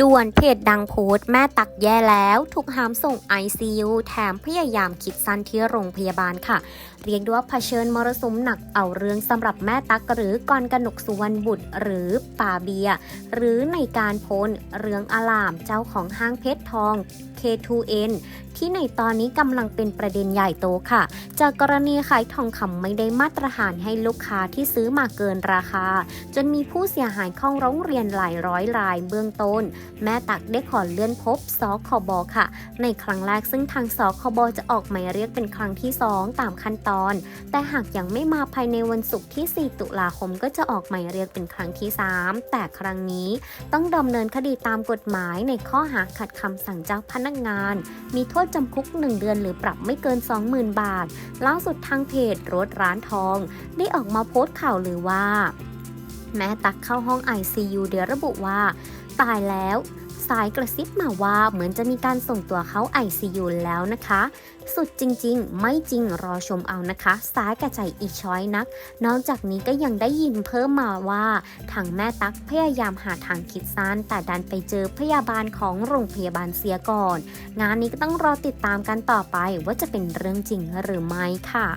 ด่วนเพจดังโพสต์แม่ตักแย่แล้วถูกหามส่ง ICU แถมพยายามคิดสั้นที่โรงพยาบาลค่ะ เรียกได้ว่าเผชิญมรสุมหนักเอาเรื่องสำหรับแม่ตักหรือกรกนกสุวรรณบุตร หรือป่าเบีย หรือในการพลเรืองอลามเจ้าของห้างเพชรทอง K2N ที่ในตอนนี้กำลังเป็นประเด็นใหญ่โตค่ะ จากกรณีขายทองคำไม่ได้มาตรฐานให้ลูกค้าที่ซื้อมาเกินราคา จนมีผู้เสียหายเข้าร้องเรียนหลายร้อยรายเบื้องต้นแม่ตักได้ขอเลื่อนพบสคบค่ะ ในครั้งแรกซึ่งทางสคบจะออกหมายเรียกเป็นครั้งที่ 2 ตามขั้นตอน แต่หากยังไม่มาภายในวันศุกร์ที่ 4 ตุลาคมก็จะออกหมายเรียกเป็นครั้งที่ 3 แต่ครั้งนี้ต้องดำเนินคดีตามกฎหมายในข้อหาขัดคำสั่งเจ้าพนักงาน มีโทษจำคุก 1 เดือนหรือปรับไม่เกิน 20,000 บาท ล่าสุดทางเพจรถร้านทอง ได้ออกมาโพสต์ข่าวหรือว่า แม่ตักเข้าห้อง ICU เดี๋ยวระบุว่า ตายแล้ว สายกระซิบมาว่าเหมือนจะมีการส่งตัวเข้า ICU แล้วนะคะ สุดจริงๆ ไม่จริงรอชมเอานะคะ สายกระใจอีกช้อยนัก นอกจากนี้ก็ยังได้ยินเพิ่มมาว่า ทางแม่ตักพยายามหาทางคิดสั้นแต่ดันไปเจอพยาบาลของโรงพยาบาลเสียก่อน งานนี้ก็ต้องรอติดตามกันต่อไปว่าจะเป็นเรื่องจริงหรือไม่ค่ะ